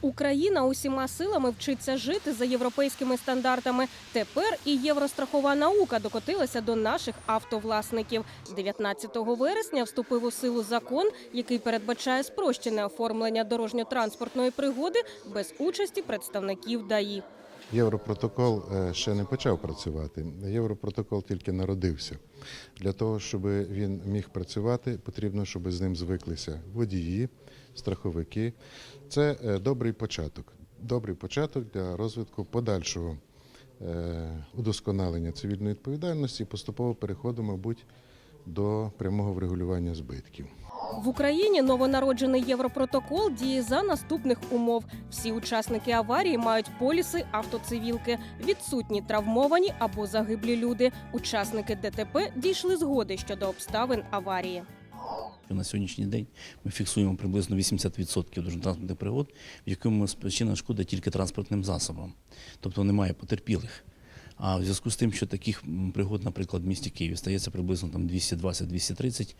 Україна усіма силами вчиться жити за європейськими стандартами. Тепер і єврострахова наука докотилася до наших автовласників. 19 вересня вступив у силу закон, який передбачає спрощене оформлення дорожньо-транспортної пригоди без участі представників ДАІ. Європротокол е, ще не почав працювати. Європротокол тільки народився. Для того, щоб він міг працювати, потрібно, щоб з ним звиклися водії, страховики. Це е, добрий початок. Добрий початок для розвитку подальшого е, удосконалення цивільної відповідальності. Поступово переходу, мабуть, до прямого врегулювання збитків. В Україні новонароджений європротокол діє за наступних умов: всі учасники аварії мають поліси автоцивілки, відсутні травмовані або загиблі люди. Учасники ДТП дійшли згоди щодо обставин аварії. На сьогоднішній день ми фіксуємо приблизно 80% дорожньо-транспортних пригод, в якому спричинена шкода тільки транспортним засобам, тобто немає потерпілих. А в зв'язку з тим, що таких пригод, наприклад, в місті Києві стається приблизно там 220-230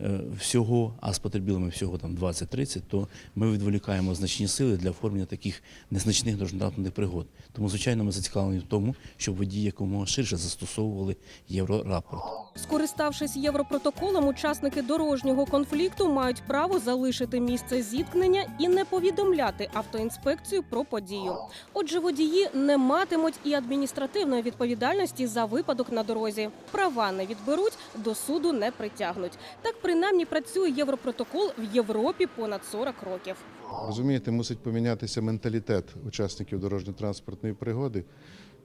е, всього, а з потерпілими всього там 20-30, то ми відволікаємо значні сили для оформлення таких незначних дорожньо-транспортних пригод. Тому, звичайно, ми зацікавлені в тому, щоб водії якомога ширше застосовували єврорапорт. Скориставшись європротоколом, учасники дорожнього конфлікту мають право залишити місце зіткнення і не повідомляти автоінспекцію про подію. Отже, водії не матимуть і адміністративної відповідальності за випадок на дорозі. Права не відберуть, до суду не притягнуть. Так принаймні працює європротокол в Європі понад 40 років. Розумієте, мусить помінятися менталітет учасників дорожньо-транспортної пригоди,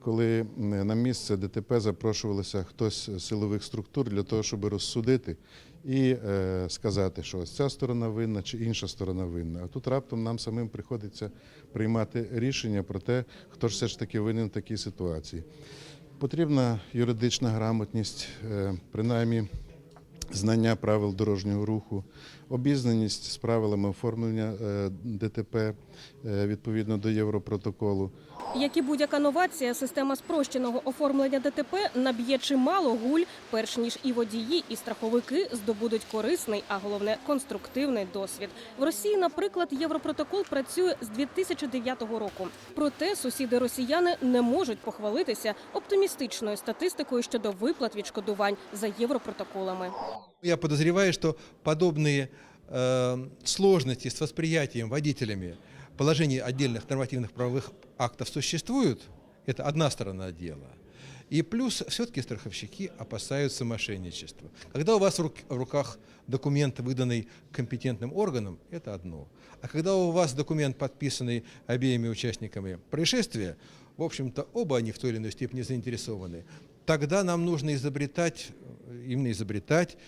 коли на місце ДТП запрошувалося хтось з силових структур для того, щоб розсудити і е, сказати, що ось ця сторона винна чи інша сторона винна. А тут раптом нам самим приходиться приймати рішення про те, хто ж все ж таки винен в такій ситуації. Потрібна юридична грамотність, е, принаймні знання правил дорожнього руху, обізнаність з правилами оформлення е, ДТП е, відповідно до Європротоколу. Як і будь-яка новація, система спрощеного оформлення ДТП наб'є чимало гуль, перш ніж і водії, і страховики здобудуть корисний, а головне конструктивний досвід. В Росії, наприклад, європротокол працює з 2009 року. Проте сусіди росіяни не можуть похвалитися оптимістичною статистикою щодо виплат відшкодувань за європротоколами. Я подозреваю, что подобные э, сложности с восприятием водителями положений отдельных нормативных правовых актов существуют. Это одна сторона дела. И плюс все-таки страховщики опасаются мошенничества. Когда у вас в, рук- в руках документ, выданный компетентным органом, это одно. А когда у вас документ, подписанный обеими участниками происшествия, в общем-то, оба они в той или иной степени заинтересованы, тогда нам нужно изобретать, э, именно изобретать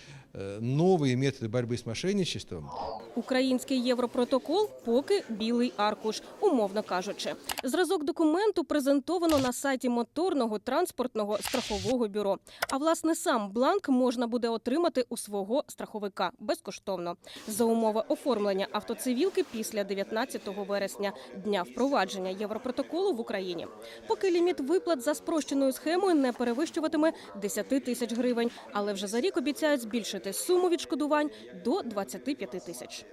новые методы борьбы с мошенничеством, Український європротокол поки білий аркуш, умовно кажучи. Зразок документу презентовано на сайті моторного транспортного страхового бюро. А власне сам бланк можна буде отримати у свого страховика безкоштовно за умови оформлення автоцивілки після 19 вересня, дня впровадження європротоколу в Україні. Поки ліміт виплат за спрощеною схемою не перевищуватиме 10 тисяч гривень, але вже за рік обіцяють збільшити суму відшкодувань до 25 тисяч.